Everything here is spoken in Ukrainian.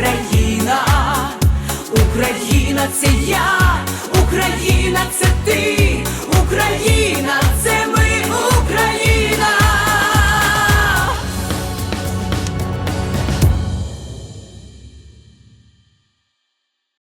ця країна. Україна це я,